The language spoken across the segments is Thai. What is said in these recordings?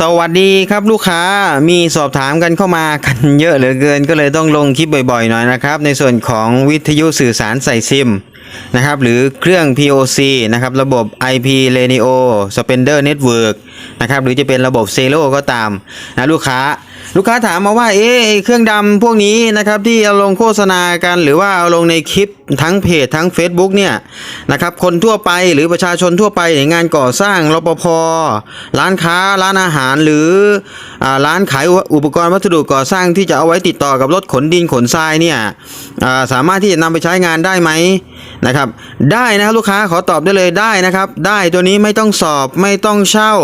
สวัสดีครับลูกค้ามีสอบถามกันเข้ามากันเยอะเหลือเกินก็เลยต้องลงคลิปบ่อยๆหน่อยนะครับ ในส่วนของวิทยุสื่อสารใส่ซิมนะครับหรือเครื่อง POC นะครับระบบ IP Radio Spender Network นะครับหรือจะเป็นระบบ c e l o ก็ตามนะลูกค้า ลูกค้าถามมาว่าเอ๊ะเครื่องดำพวกนี้นะครับที่เอาลงโฆษณากันหรือว่าเอาลงในคลิปทั้งเพจทั้ง Facebook เนี่ยนะครับคนทั่วไปหรือประชาชนทั่วไปในงานก่อสร้างรปภร้านค้าร้านอาหารหรืออาร้านขายอุปกรณ์วัสดุก่อสร้างที่จะเอาไว้ติดต่อกับรถขนดินขนทรายเนี่ยอ่าสามารถที่จะนำไปใช้งานได้ไหมนะครับได้นะครับลูกค้าขอตอบได้เลยได้นะครับ ได้ตัวนี้ไม่ต้องสอบไม่ต้องเช่า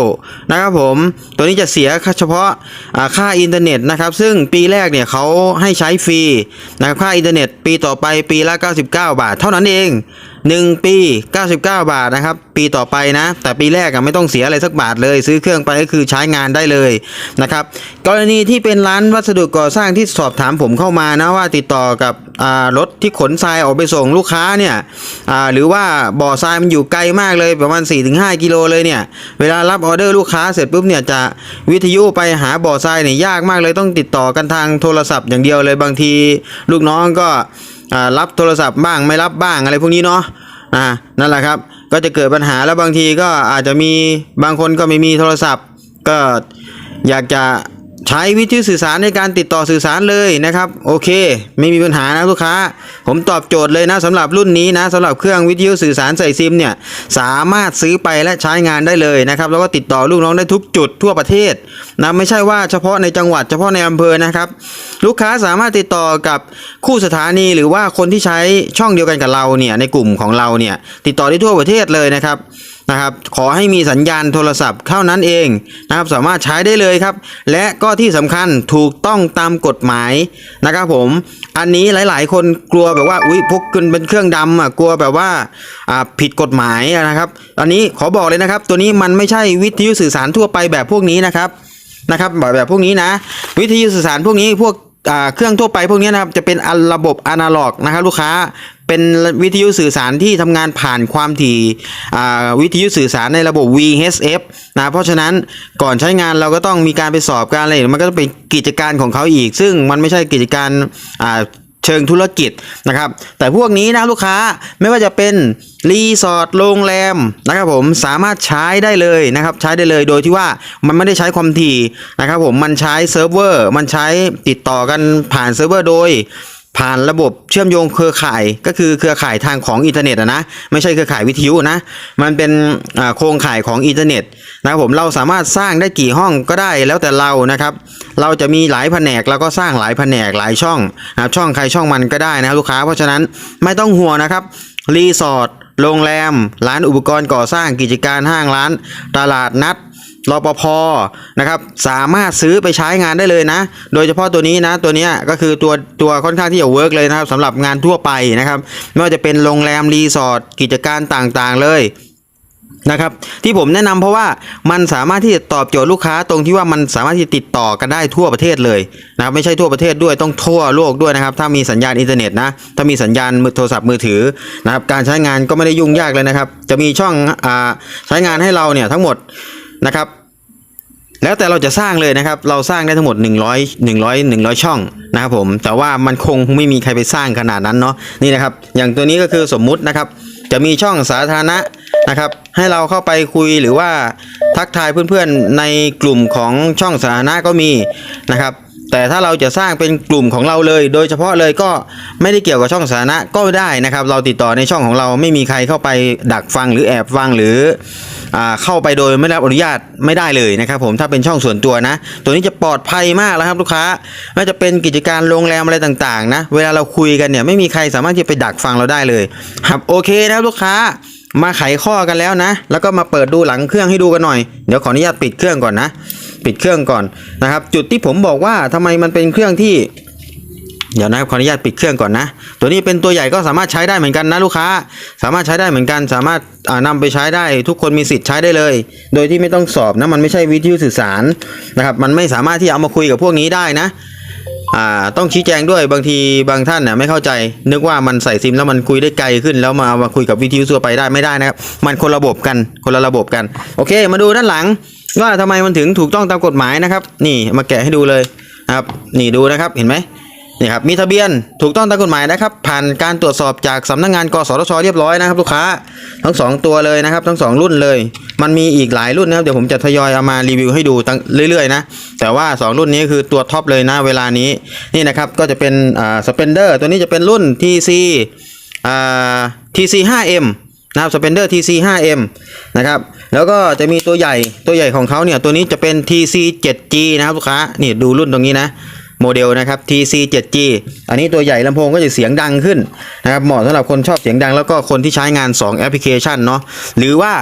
นะครับผมตัวนี้จะเสียเฉพาะอ่าค่าอินเทอร์เน็ตนะครับซึ่งปีแรกเนี่ยเขาให้ใช้ฟรีนะครับค่าอินเทอร์เน็ตปีต่อไปปีละ 99 บาท เท่านั้นเอง 1 ปี 99 บาทนะครับปีต่อไปนะ แต่ปีแรกอะไม่ต้องเสียอะไรสักบาทเลย ซื้อเครื่องไปก็คือใช้งานได้เลยนะครับกรณีที่เป็นร้านวัสดุก่อสร้างที่สอบถามผมเข้ามานะว่าติดต่อกับ รถที่ขนทรายออกไปส่งลูกค้าเนี่ยหรือว่าบ่อทรายมันอยู่ไกลมากเลยประมาณ 4-5 กิโลเลยเนี่ยเวลารับออเดอร์ลูกค้าเสร็จปุ๊บเนี่ยจะวิทยุไปหาบ่อทรายเนี่ยยากมากเลยต้องติดต่อกันทางโทรศัพท์อย่างเดียวเลยบางที ลูกน้องก็รับโทรศัพท์บ้างไม่รับบ้างอะไรพวกนี้เนาะอ่านั่นแหละครับก็จะเกิดปัญหาแล้วบางทีก็อาจจะมีบางคนก็ไม่มีโทรศัพท์ ก็อยากจะ ใช้วิทยุสื่อสารในการติดต่อสื่อสารเลยนะครับ โอเค ไม่มีปัญหานะลูกค้า ผมตอบโจทย์เลยนะสำหรับรุ่นนี้นะสำหรับเครื่องวิทยุสื่อสารใส่ซิมเนี่ยสามารถซื้อไปและใช้งานได้เลยนะครับแล้วก็ติดต่อลูกน้องได้ทุกจุดทั่วประเทศนะไม่ใช่ว่าเฉพาะในจังหวัดเฉพาะในอำเภอนะครับ ลูกค้าสามารถติดต่อกับคู่สถานีหรือว่าคนที่ใช้ช่องเดียวกันกับเราเนี่ยในกลุ่มของเราเนี่ยติดต่อได้ทั่วประเทศเลยนะครับนะครับขอให้มีสัญญาณโทรศัพท์เท่านั้นเองนะครับสามารถใช้ได้เลยครับ และก็ที่สำคัญถูกต้องตามกฎหมายนะครับผมอันนี้หลายๆ คนกลัวแบบว่าอุ้ยพกขึ้นเป็นเครื่องดำอะกลัวแบบว่าอ่าผิดกฎหมายนะครับ อันนี้ขอบอกเลยนะครับ ตัวนี้มันไม่ใช่วิทยุสื่อสารทั่วไปแบบพวกนี้นะครับนะครับแบบแบบพวกนี้นะ วิทยุสื่อสารพวกนี้พวกอ่าเครื่องทั่วไปพวกนี้นะครับจะเป็นอันระบบอนาล็อกนะครับลูกค้า เป็นวิทยุสื่อสารที่ทำงานผ่านความถี่อ่าวิทยุสื่อสารในระบบ VHF นะเพราะฉะนั้นก่อนใช้งานเราก็ต้องมีการไปสอบการอะไรมันก็ต้องเป็นกิจการของเขาอีก ซึ่งมันไม่ใช่กิจการอ่าเชิงธุรกิจนะครับ แต่พวกนี้นะลูกค้าไม่ว่าจะเป็นรีสอร์ทโรงแรมนะครับผมสามารถใช้ได้เลยนะครับ ใช้ได้เลยโดยที่ว่ามันไม่ได้ใช้ความถี่นะครับผมมันใช้เซิร์ฟเวอร์มันใช้ติดต่อกันผ่านเซิร์ฟเวอร์โดย ผ่านระบบเชื่อมโยงเครือข่ายก็คือเครือข่ายทางของอินเทอร์เน็ตอะนะไม่ใช่เครือข่ายวิทยุนะมันเป็นโครงข่ายของอินเทอร์เน็ตนะครับผมเราสามารถสร้างได้กี่ห้องก็ได้แล้วแต่เรานะครับเราจะมีหลายแผนกแล้วก็สร้างหลายแผนกหลายช่องนะครับช่องใครช่องมันก็ได้นะครับลูกค้า เพราะฉะนั้นไม่ต้องห่วงนะครับรีสอร์ทโรงแรม ร้านอุปกรณ์ก่อสร้างกิจการห้างร้าน ตลาดนัด รปภนะครับสามารถซื้อไปใช้งานได้เลยนะ โดยเฉพาะตัวนี้นะตัวนี้ก็คือตัวตัวค่อนข้างที่จะเวิร์กเลยนะครับสำหรับงานทั่วไปนะครับไม่ว่าจะเป็นโรงแรมรีสอร์ทกิจการต่างๆเลยนะครับที่ผมแนะนำเพราะว่ามันสามารถที่จะตอบโจทย์ลูกค้าตรงที่ว่ามันสามารถที่จะติดต่อกันได้ทั่วประเทศเลยนะครับไม่ใช่ทั่วประเทศด้วยต้องทั่วโลกด้วยนะครับ ถ้ามีสัญญาณอินเทอร์เน็ตนะถ้ามีสัญญาณมือโทรศัพท์มือถือนะครับการใช้งานก็ไม่ได้ยุ่งยากเลยนะครับ จะมีช่องอ่าใช้งานให้เราเนี่ยทั้งหมด นะครับ แล้วแต่เราจะสร้างเลยนะครับ เราสร้างได้ทั้งหมด 100 100 100 ช่องนะครับผมแต่ว่ามันคงไม่มีใครไปสร้างขนาดนั้นเนาะนี่นะครับ อย่างตัวนี้ก็คือสมมุตินะครับ จะมีช่องสาธารณะนะครับ ให้เราเข้าไปคุยหรือว่าทักทายเพื่อนๆในกลุ่มของช่องสาธารณะก็มีนะครับ แต่ถ้าเราจะสร้างเป็นกลุ่มของเราเลย โดยเฉพาะเลยก็ไม่ได้เกี่ยวกับช่องสาธารณะก็ได้นะครับ เราติดต่อในช่องของเราไม่มีใครเข้าไปดักฟังหรือแอบฟังหรืออเข้าไปโดยไม่ได้รับอนุญาตไม่ได้เลยนะครับ ผมถ้าเป็นช่องส่วนตัวนะ ตัวนี้จะปลอดภัยมากแล้วครับลูกค้าไม่ว่าจะเป็นกิจการโรงแรมอะไรต่างๆ นะ เวลาเราคุยกันเนี่ยไม่มีใครสามารถที่จะไปดักฟังเราได้เลยครับโอเคนะครับลูกค้ามาไขข้อกันแล้วนะ แล้วก็มาเปิดดูหลังเครื่องให้ดูกันหน่อย เดี๋ยวขออนุญาตปิดเครื่องก่อนนะ ปิดเครื่องก่อนนะครับ จุดที่ผมบอกว่าทำไมมันเป็นเครื่องที่ เดี๋ยวนะครับขออนุญาตปิดเครื่องก่อนนะ ตัวนี้เป็นตัวใหญ่ก็สามารถใช้ได้เหมือนกันนะลูกค้า สามารถใช้ได้เหมือนกัน สามารถอ่านำไปใช้ได้ ทุกคนมีสิทธิ์ใช้ได้เลย โดยที่ไม่ต้องสอบนะมันไม่ใช่วิทยุสื่อสารนะครับ มันไม่สามารถที่เอามาคุยกับพวกนี้ได้นะต้องชี้แจงด้วยบางทีบางท่านน่ะไม่เข้าใจ นึกว่ามันใส่ซิมแล้วมันคุยได้ไกลขึ้น แล้วมาเอามาคุยกับวิทยุทั่วไปได้ไม่ได้นะครับ มันคนระบบกันคนละระบบกัน โอเค มาดูด้านหลัง ว่าทำไมมันถึงถูกต้องตามกฎหมายนะครับ นี่มาแกะให้ดูเลยนะครับ นี่ดูนะครับเห็นไหมนี่ครับมีทะเบียนถูกต้องตามกฎหมายนะครับ ผ่านการตรวจสอบจากสำนักงานกสทชเรียบร้อยนะครับ ลูกค้าทั้งสองตัวเลยนะครับ ทั้งสองรุ่นเลย มันมีอีกหลายรุ่นนะครับเดี๋ยวผมจะทยอยเอามารีวิวให้ดูตั้งเรื่อยๆนะแต่ว่าสองรุ่นนี้คือตัวท็อปเลยนะเวลานี้นี่นะครับก็จะเป็นอ่าสเปนเดอร์ตัวนี้จะเป็นรุ่น TC อ่า TC 5M นะครับ Spender TC 5M นะครับ แล้วก็จะมีตัวใหญ่ตัวใหญ่ของเขาเนี่ยตัวนี้จะเป็น TC 7G นะครับลูกค้านี่ดูรุ่นตรงนี้นะโมเดลนะครับ TC 7G อันนี้ตัวใหญ่ลำโพงก็จะเสียงดังขึ้นนะครับเหมาะสำหรับคนชอบเสียงดังแล้วก็คนที่ใช้งาน 2 แอปพลิเคชันเนาะหรือว่า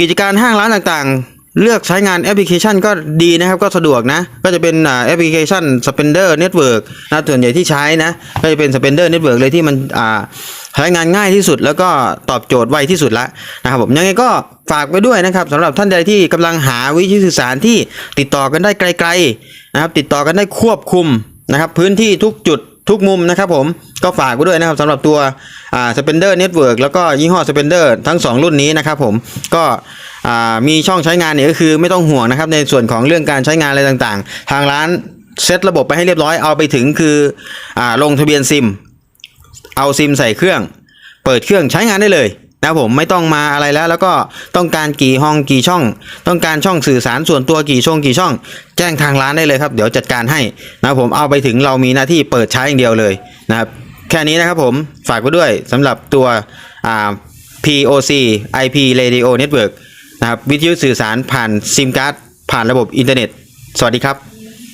กิจการห้างร้านต่างๆ เลือกใช้งานแอปพลิเคชันก็ดีนะครับก็สะดวกนะ ก็จะเป็นแอปพลิเคชัน Spender Network นะส่วนใหญ่ที่ใช้นะก็จะเป็น Spender Network เลยที่มันอ่า ใช้งานง่ายที่สุดแล้วก็ตอบโจทย์ไวที่สุดละนะครับผมยังไงก็ฝากไปด้วยนะครับสำหรับท่านใดที่กำลังหาวิธีสื่อสารที่ติดต่อกันได้ไกลๆนะครับ ติดต่อกันได้ควบคุมนะครับ พื้นที่ทุกจุดทุกมุมนะครับผมก็ฝากไว้ด้วยนะครับสำหรับตัวอ่า Spender Network แล้วก็ยี่ห้อ Spender ทั้ง 2 รุ่นนี้นะครับผมก็มีช่องใช้งานเนี่ยก็คือไม่ต้องห่วงนะครับในส่วนของเรื่องการใช้งานอะไรต่างๆ ทางร้านเซตระบบไปให้เรียบร้อยเอาไปถึงคืออลงทะเบียนซิม เอาซิมใส่เครื่อง เปิดเครื่องใช้งานได้เลยนะผมไม่ต้องมาอะไรแล้ว แล้วก็ต้องการกี่ห้องกี่ช่อง ต้องการช่องสื่อสารส่วนตัวกี่ช่องกี่ช่อง แจ้งทางร้านได้เลยครับเดี๋ยวจัดการให้นะผมเอาไปถึงเรามีหน้าที่เปิดใช้อย่างเดียวเลยนะครับแค่นี้นะครับผมฝากไว้ด้วยสำหรับตัว POC IP Radio Network นะครับวิทยุสื่อสารผ่านซิมการ์ดผ่านระบบอินเทอร์เน็ต สวัสดีครับ